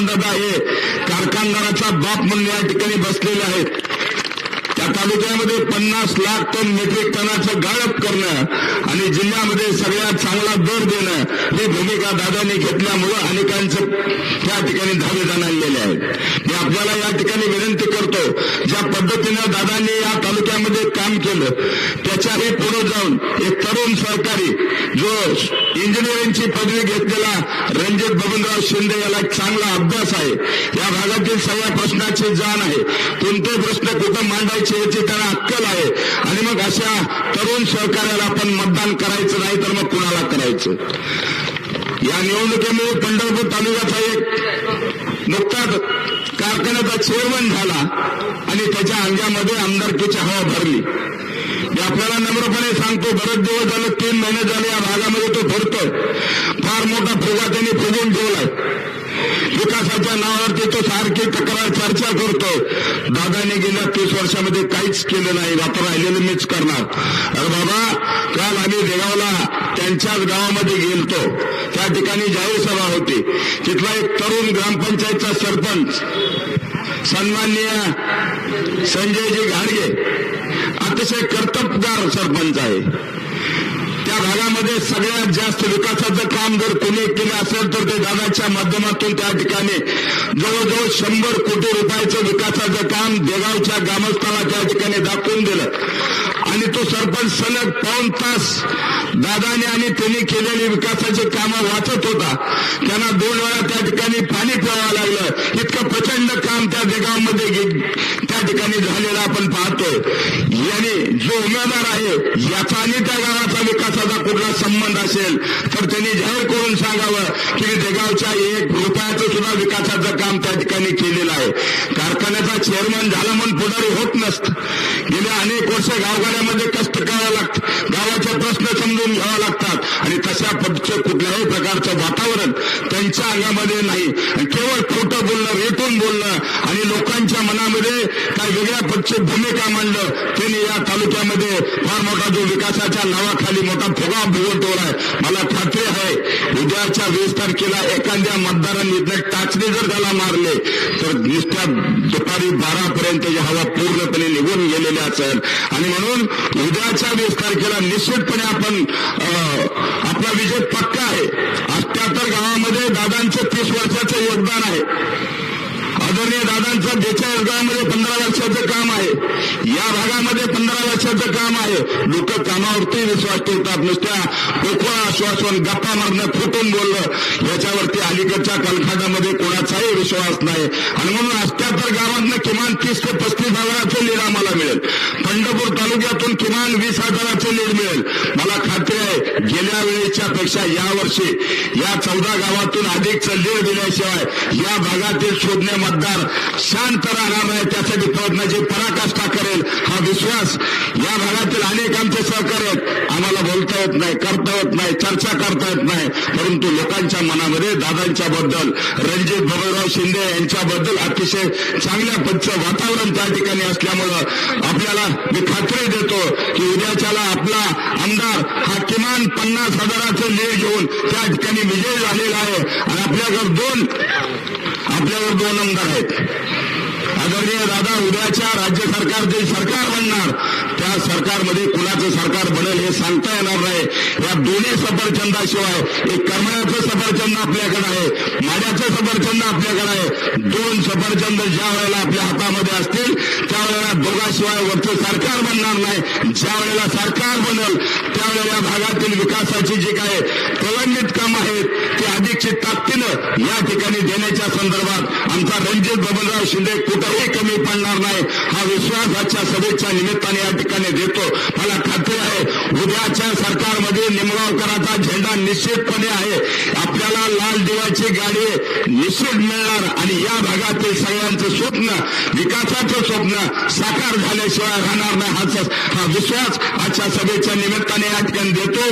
Chairman आहे. कारखानदाराचा बाप म्हणून या ठिकाणी बसलेले आहेत त्या तालुक्यामध्ये पन्नास लाख टन मेट्रिक टनाचं गाळप करणं आणि जिल्ह्यामध्ये सगळ्यात चांगला दर देणं ही भूमिका दादांनी घेतल्यामुळं अनेकांचं त्या ठिकाणी धावेदन आणलेले आहेत मी आपल्याला या ठिकाणी विनंती करतो ज्या पद्धतीनं दादांनी या तालुक्यात तालुक्यामध्ये काम केलं त्याच्याही पुढे जाऊन एक तरुण सरकारी जो इंजिनिअरिंगची पदवी घेतलेला रणजित बबनराव शिंदे याला एक चांगला अभ्यास आहे. या भागातील सगळ्या प्रश्नाची जाण आहे. कोणते प्रश्न कुठं मांडायचे याची त्याला अक्कल आहे. आणि मग अशा तरुण सहकार्याला आपण मतदान करायचं नाही तर मग कुणाला करायचं? या निवडणुकीमुळे पंढरपूर तालुक्याचा एक नुकताच कारखान्याचा चेअरमन झाला आणि त्याच्या अंगामध्ये आमदारकीची हवा भरली. मी आपल्याला नम्रपणे सांगतो बरेच दिवस झाले तीन महिने झाले या भागामध्ये तो फिरतोय. फार मोठा फुगा त्यांनी फुगून ठेवलाय. विकासाच्या नावावरती तो सारखी तक्रार चर्चा करतो दादाने गेल्या तीस वर्षामध्ये काहीच केलं नाही. आता राहिलेलं मीच करणार. अरे बाबा काल आम्ही देगावला त्यांच्याच गावामध्ये गेलतो. त्या ठिकाणी जाहीर सभा होती. तिथला एक तरुण ग्रामपंचायतचा सरपंच सन्माननीय संजयजी घाडगे अतिशय कर्तबगार सरपंच आहे. भागामध्ये सगळ्यात जास्त विकासाचं काम जर कोणी केलं असेल तर ते दादाच्या माध्यमातून त्या ठिकाणी जवळजवळ शंभर कोटी रुपयाचं विकासाचं काम देगावच्या ग्रामस्थाला त्या ठिकाणी दाखवून दिलं. आणि तो सरपंच सलग पाऊन तास दादाने आणि त्यांनी केलेली विकासाची कामं वाचत होता. त्यांना दोन वेळा त्या ठिकाणी पाणी पिवावं लागलं. इतकं प्रचंड काम त्या देगावमध्ये त्या ठिकाणी झालेलं आपण पाहतोय. याने जो उमेदवार आहे याचा आणि त्या गावाचा विकासाचा कुठला संबंध असेल तर त्यांनी जाहीर करून सांगावं की देगावच्या एक रुपयाचं सुद्धा विकासाचं काम त्या ठिकाणी केलेलं आहे. कारखान्याचा चेअरमन झाला म्हणून पुढारी होत नसतं. गेल्या अनेक वर्ष गावगाड्यामध्ये कष्ट करावं लागतं गावाचे प्रश्न समजून घ्यावा लागतात. आणि तशा पद्धतीचं कुठल्याही प्रकारचं वातावरण त्यांच्या अंगामध्ये नाही. केवळ खोटं बोलणं रेटून बोलणं आणि लोकांच्या मनामध्ये काही वेगळ्या पद्धतीची भूमिका मांडलं त्यांनी या तालुक्यामध्ये फार मोठा जो विकासाच्या नावाखाली मोठा फुगा भुगून मला खात्री आहे उद्याच्या वीस तारखेला एखाद्या मतदारांनी जर टाचणी जर त्याला मारले तर नुसत्या दुपारी बारापर्यंत हवा पूर्णपणे निघून गेलेली असेल. आणि म्हणून उद्याच्या वीस तारखेला निश्चितपणे आपण अं, आपला विजय पक्का आहे. अठ्याहत्तर गावामध्ये दादांचं तीस वर्षाचं योगदान आहे. आदरणीय दादांचं बेचाळीस गावामध्ये पंधरा वर्षाचं काम आहे. या भागामध्ये पंधरा वर्षाचं काम आहे. लोक कामावरती विश्वास ठेवतात. नुसत्या पोकळ आश्वासन गप्पा मारणं फुटून बोललं याच्यावरती अलीकडच्या कालखंडामध्ये कोणाचाही विश्वास नाही. आणि म्हणून अष्ट्याहत्तर गावांना किमान तीस ते पस्तीस हजाराचं लीड आम्हाला मिळेल. पंढरपूर तालुक्यातून किमान वीस हजाराचं लीड मिळेल. मला खात्री आहे गेल्या वेळेच्या पेक्षा यावर्षी या चौदा गावातून अधिकचं लीड दिल्याशिवाय या भागातील शोधणे मतदार शांत राहणार नाही. त्यासाठी प्रयत्नाची पराकाष्ठा करेल हा विश्वास या भागातील अनेक आमचे सहकार्य आहेत. आम्हाला बोलता येत नाही करता येत नाही चर्चा करता येत नाही. परंतु लोकांच्या मनामध्ये दादांच्या बद्दल रणजित भगवराव शिंदे यांच्याबद्दल अतिशय चांगल्या पदचं वातावरण त्या ठिकाणी असल्यामुळं आपल्याला मी खात्री देतो की उद्याच्याला आपला आमदार हा किमान पन्नास हजाराचं लीड घेऊन त्या ठिकाणी विजय झालेला आहे. आणि आपल्याकडे दोन आपल्यावर दोन आमदार आहेत. उद्याच्या राज्य सरकार जे सरकार बनणार त्या सरकारमध्ये कुणाचं सरकार बनेल हे सांगता येणार नाही. या दोन्ही सफरचंदाशिवाय एक करमण्याचं सफरचंद आपल्याकडे आहे माड्याचं सफरचंद आपल्याकडे आहे. दोन सफरचंद ज्या वेळेला आपल्या हातामध्ये असतील त्यावेळेला दोघाशिवाय वरचं सरकार बनणार नाही. ज्या वेळेला सरकार बनल त्यावेळेला भागातील विकासाची जी काय प्रलंबित कामं आहेत ती ताकदीनं या ठिकाणी देण्याच्या संदर्भात आमचा रणजित बबनराव शिंदे कुठंही कमी पडणार नाही. हा विश्वास आजच्या सभेच्या निमित्ताने या ठिकाणी देतो. मला खात्री आहे उद्याच्या सरकारमध्ये निमगावकरांचा झेंडा निश्चितपणे आहे. आपल्याला लाल दिवाची गाडी निश्चित मिळणार आणि या भागातील सगळ्यांचं स्वप्न विकासाचं स्वप्न साकार झाल्याशिवाय राहणार नाही. हा हा विश्वास आजच्या सभेच्या निमित्ताने या ठिकाणी देतो.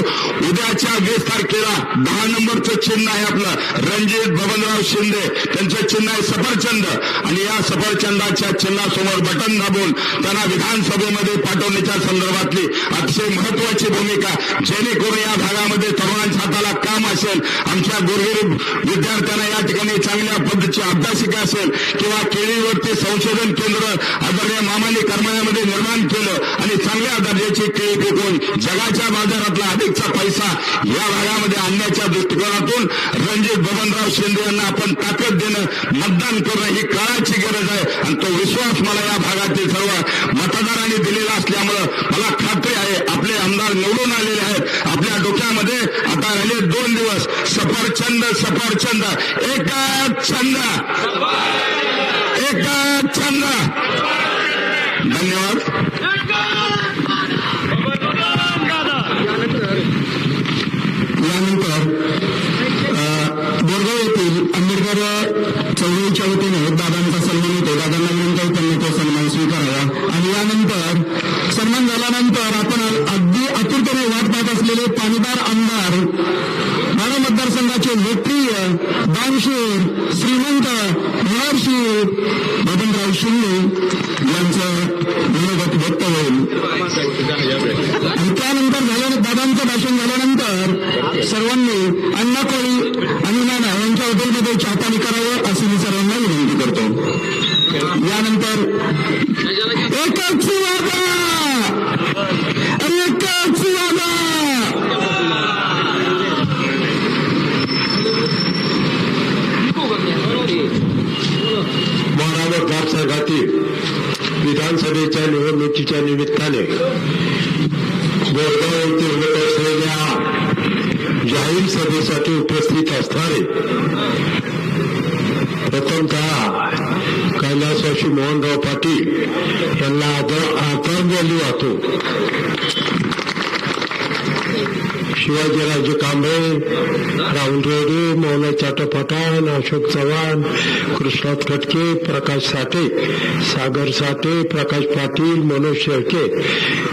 उद्याच्या वीस तारखेला दहा नंबरचं चिन्ह आहे आपलं. रणजित बबनराव शिंदे त्यांचं चिन्ह आहे सफरचंद. आणि या सफरचंदाच्या चिन्हासमोर बटन दाबून त्यांना विधानसभेमध्ये पाठवण्याच्या संदर्भातली अतिशय महत्वाची भूमिका. जेणेकरून या भागामध्ये तरुणांच्या हाताला काम असेल. आमच्या गुरुगिरी विद्या विद्यार्थ्यांना या ठिकाणी चांगल्या पद्धतीची अभ्यासिका असेल किंवा केळीवरती संशोधन केंद्र आदरणीय मामाने करमाळ्यामध्ये निर्माण केलं आणि चांगल्या दर्जाची केळी पिकवून जगाच्या बाजारातला अधिकचा पैसा या भागामध्ये आणण्याच्या दृष्टिकोनातून रणजित बबनराव शिंदे यांना आपण ताकद देणं मतदान करणं ही काळाची गरज आहे. आणि तो विश्वास मला या भागातील सर्व मतदारांनी दिलेला असल्यामुळं मला खात्री आहे आपले आमदार निवडून आलेले आहेत आपल्या डोक्यामध्ये आता राहिले दोन दिवस. सफरचंद सफरचंद एकच छंद. एका छंद. धन्यवाद. मोहनराव पाटील यांना आदरांजली वाहतो. शिवाजीराजे कांबळे राहुल रेडे मौला चाटपठाण अशोक चव्हाण कृष्णात खटके प्रकाश साठे सागर साठे प्रकाश पाटील मनोज शेळके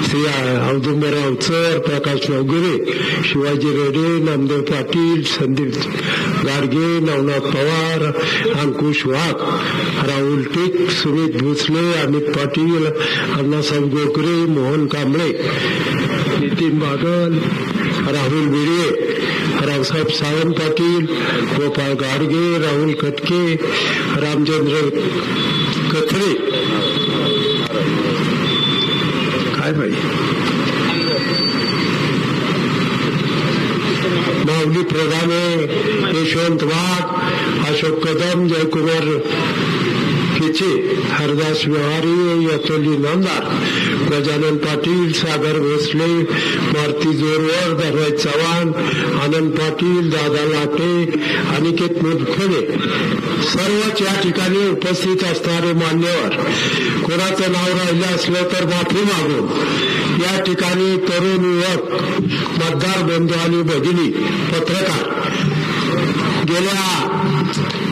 श्री औदुंबराव चर प्रकाश नवगिरे शिवाजी रेडे नामदेव पाटील संदीप गाडगे नवनाथ पवार अंकुश वाघ राहुल टिक सुमित भोसले अमित पाटील अण्णासाहेब गोखरे मोहन कांबळे नितीन बागल राहुल बिडे रावसाहेब सावंत पाटील गोपाळ गाडगे राहुल कटके रामचंद्र कथरे काय पाहिजे माऊली प्रधाने यशवंत वाघ अशोक कदम जयकुमार खेचे हरदास व्यवहारी यतोली नामदार गजानन पाटील सागर भोसले मारुती जोरवर धनराज चव्हाण आनंद पाटील दादा लाटे अनिकेत मुदखोले. सर्वच या ठिकाणी उपस्थित असणारे मान्यवर. कोणाचं नाव राहिलं असलं तर माफी मागू. या ठिकाणी तरुण युवक मतदार बंधू आणि भगिनी पत्रकार. गेल्या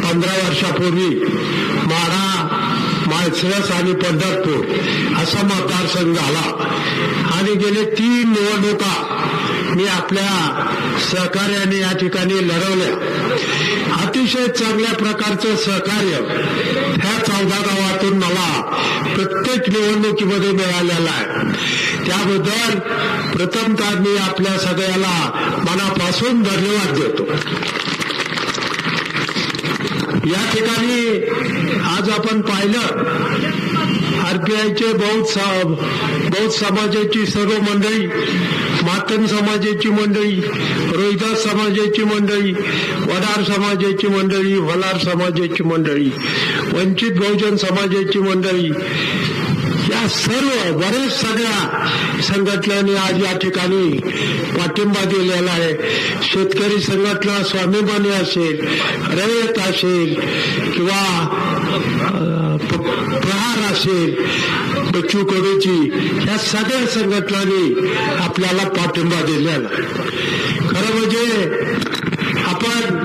पंधरा वर्षापूर्वी माढा माळशिरस आणि पंढरपूर असा मतदारसंघ झाला आणि गेले तीन निवडणुका मी आपल्या सहकार्याने या ठिकाणी लढवल्या. अतिशय चांगल्या प्रकारचं सहकार्य ह्या चौदा गावातून मला प्रत्येक निवडणुकीमध्ये मिळालेलं आहे. त्याबद्दल प्रथमतः मी आपल्या सगळ्याला मनापासून धन्यवाद देतो. या ठिकाणी आज आपण पाहिलं आरपीआयचे बौद्ध सा- बौद्ध समाजाची सर्व मंडळी मातन समाजाची मंडळी रोहिदास समाजाची मंडळी वडार समाजाची मंडळी वलार समाजाची मंडळी वंचित बहुजन समाजाची मंडळी या सर्व बरेच सगळ्या संघटनांनी आज या ठिकाणी पाठिंबा दिलेला आहे. शेतकरी संघटना स्वाभिमानी असेल रयत असेल किंवा प्रहार असेल बच्चू कडूची या सगळ्या संघटनांनी आपल्याला पाठिंबा दिलेला खरं म्हणजे आपण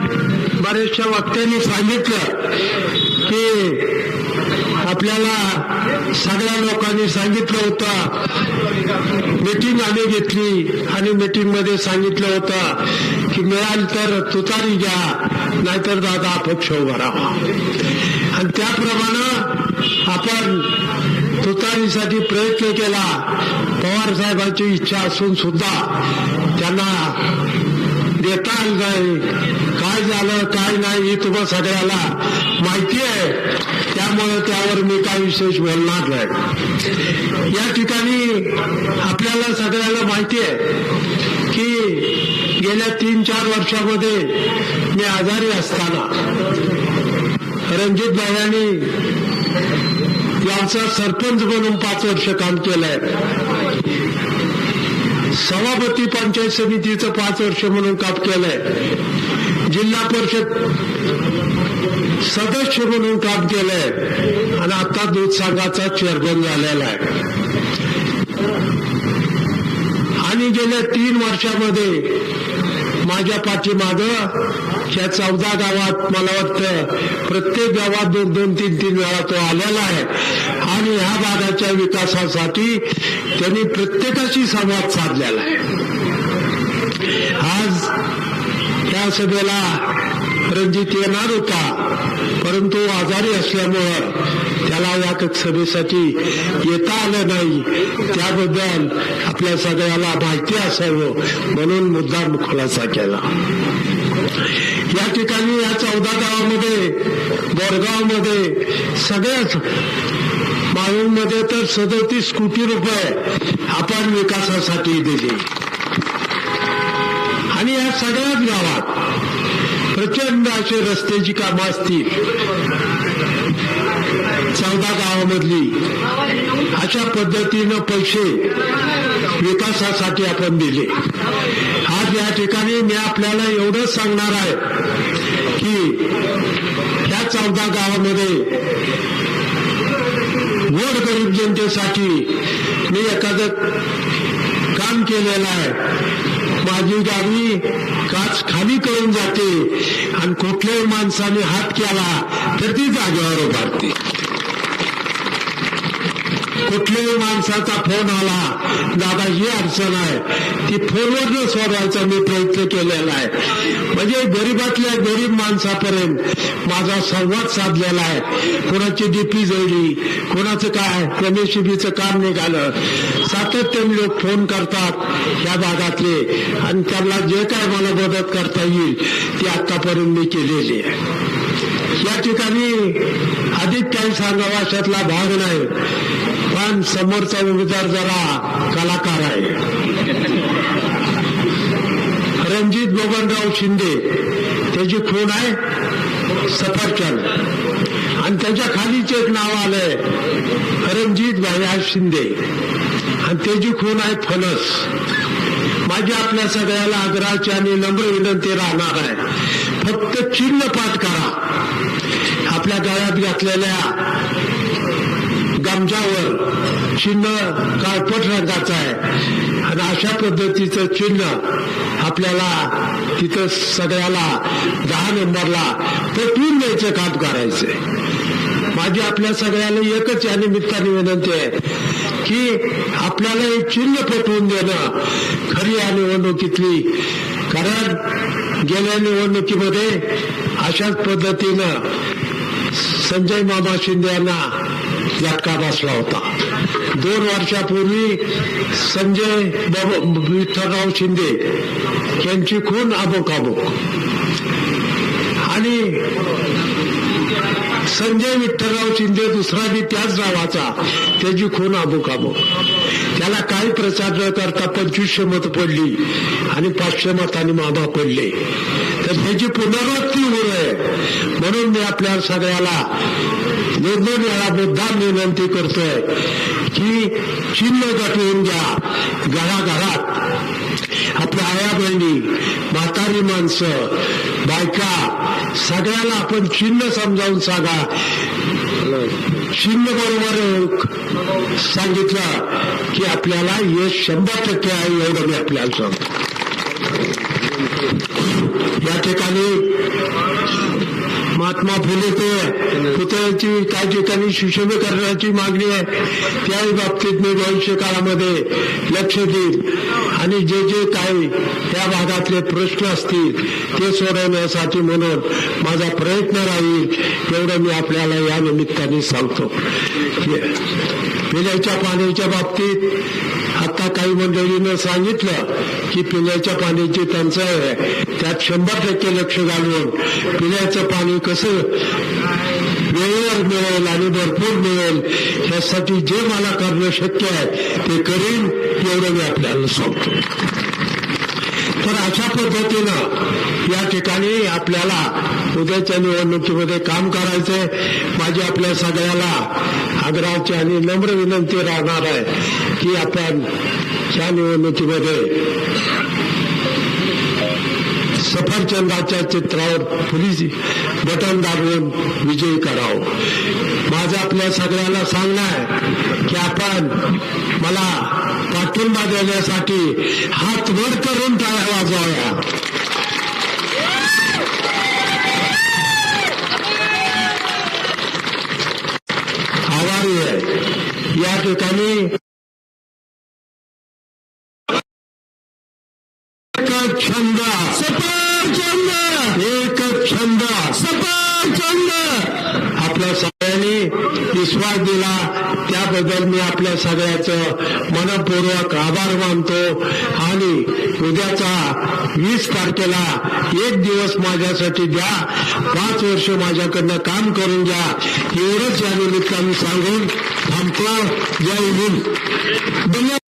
बऱ्याचशा वक्त्यांनी सांगितलं की आपल्याला सगळ्या लोकांनी सांगितलं होतं. मीटिंग आम्ही घेतली आणि मीटिंगमध्ये सांगितलं होतं की मिळाल तर तुतारी घ्या नाहीतर दादा अपक्ष उभा राहा. आणि त्याप्रमाणे आपण तुतारीसाठी प्रयत्न केला. पवार साहेबांची इच्छा असून सुद्धा त्यांना देता आलं नाही काय झालं काय नाही हे तुम्हा सगळ्याला माहिती आहे. त्यामुळे त्यावर मी काय विशेष बोलणार नाही. या ठिकाणी आपल्याला सगळ्याला माहिती आहे की गेल्या तीन चार वर्षामध्ये मी आजारी असताना रणजित भायांनी यांचा सरपंच म्हणून पाच वर्ष काम केलंय. सभापती पंचायत समितीचं पाच वर्ष म्हणून काम केलंय. जिल्हा परिषद सदस्य म्हणून काम केलंय. आणि आता दूध संघाचा चेअरमन झालेला आहे. आणि गेल्या तीन वर्षामध्ये माझ्या पाठीमागं या चौदा गावात मला वाटतं प्रत्येक गावात दोन दोन तीन तीन वेळा तो आलेला आहे. आणि ह्या भागाच्या विकासासाठी त्यांनी प्रत्येकाशी संवाद साधलेला आहे. आज त्या सभेला रणजित येणार होता परंतु आजारी असल्यामुळं त्याला या सभेसाठी येता आलं नाही. त्याबद्दल आपल्या सगळ्याला माहिती असावं म्हणून मुद्दाम खुलासा केला. चौदा गावामध्ये बोरगावमध्ये सगळ्याच माळूंमध्ये तर सदतीस कोटी रुपये आपण विकासासाठी दिले. आणि या सगळ्याच गावात प्रचंड असे रस्त्याची कामं असतील. चौदा गावामधली अशा पद्धतीनं पैसे विकासासाठी आपण दिले. आज या ठिकाणी मी आपल्याला एवढंच सांगणार आहे की या चौदा गावामध्ये गोड गरीब जनतेसाठी मी एखादं काम केलेलं आहे. माझी गावी काच खाली करून जाते आणि कुठल्याही माणसाने हात केला तर ती जागेवर उभारते. कुठल्याही माणसाचा फोन आला दादा ही अडचण आहे. ती फोनवर सोडवायचा मी प्रयत्न केलेला आहे. म्हणजे गरीबातल्या गरीब माणसापर्यंत माझा संवाद साधलेला आहे. कोणाची डीपी जळली कोणाचं काय एमएससीबीचं काम निघालं. सातत्याने लोक फोन करतात या भागातले आणि त्यांना जे काय मला मदत करता येईल ती आतापर्यंत मी केलेली आहे. या ठिकाणी अधिक काही सांगावा अशातला भाग नाही. पण समोरचा उमेदवार जरा कलाकार आहे रणजित बबनराव शिंदे त्याची खून आहे सफरचंद. आणि त्याच्या खालीच एक नाव आलंय रणजित भाई शिंदे. आणि त्याची खून आहे फणस माझी आपल्या सगळ्याला आग्रहाची आणि नम्र विनंती राहणार आहे. फक्त चिन्ह पाठ करा. आपल्या गळ्यात घातलेल्या गमजावर चिन्ह काळपट रंगाचं आहे. आणि अशा पद्धतीचं चिन्ह आपल्याला तिथं सगळ्याला दहा नंबरला पटवून द्यायचं काम करायचंय. माझी आपल्या सगळ्याला एकच या निमित्ताने विनंती आहे की आपल्याला हे चिन्ह पटवून देणं खरी या निवडणुकीतली कारण गेल्या निवडणुकीमध्ये अशाच पद्धतीनं संजय मामा शिंदे यांना झटका बसला होता. दोन वर्षापूर्वी संजय विठ्ठलराव शिंदे यांची खून अबोक आणि संजय विठ्ठलराव शिंदे दुसरा बी त्याच गावाचा त्याची खून अबोक त्याला काही प्रचार न करता पंचवीसशे मत पडली आणि पाचशे मतांनी माबा पडले. तर त्याची पुनरावृत्ती म्हणून मी आपल्या सगळ्याला दोन वेळा मुद्दाम विनंती करतोय की चिन्ह गाठवून घ्या. घराघरात आपल्या आया बहिणी म्हातारी माणसं बायका सगळ्याला आपण चिन्ह समजावून सांगा. चिन्ह बरोबर सांगितलं की आपल्याला यश शंभर टक्के आहे एवढं मी आपल्याला सांगतो. या ठिकाणी महात्मा फुले ते. पुतळ्याची काही ठिकाणी सुशोभीकरणाची मागणी आहे. त्याही बाबतीत मी भविष्य काळामध्ये लक्ष देईल. आणि जे जे काही त्या भागातले प्रश्न असतील ते सोडवण्यासाठी म्हणून माझा प्रयत्न राहील एवढं मी आपल्याला या निमित्ताने सांगतो. पिण्याच्या पाण्याच्या बाबतीत मला काही मंडळीनं सांगितलं की पिण्याच्या पाण्याची टंचाई आहे. त्यात शंभर टक्के लक्ष घालून पिण्याचं पाणी कसं वेळेवर मिळेल आणि भरपूर मिळेल यासाठी जे मला करणं शक्य आहे ते करीन एवढं मी आपल्याला सांगतो. तर अशा पद्धतीनं या ठिकाणी आपल्याला उद्याच्या निवडणुकीमध्ये काम करायचंय. माझी आपल्या सगळ्याला आग्रहाची आणि नम्र विनंती राहणार आहे की आपण या निवडणुकीमध्ये सफरचंदाच्या चित्रावर पोलीस बटन दाबून विजयी करावं. माझं आपल्या सगळ्याला सांगणं आहे की आपण मला पाठिंबा देण्यासाठी हात वर करून टाळ्या वाजवाव्या. आभारी आहे. या ठिकाणी एक छंद. सफरचंद. एक छंद. आपल्या सगळ्यांनी विश्वास दिला. त्याबद्दल मी आपल्या सगळ्याचं मनपूर्वक आभार मानतो. आणि उद्याचा वीस तारखेला एक दिवस माझ्यासाठी द्या. पाच वर्ष माझ्याकडनं काम करून घ्या. एवढंच या निमित्ताने सांगून थांबतो. जय हिंद. धन्यवाद.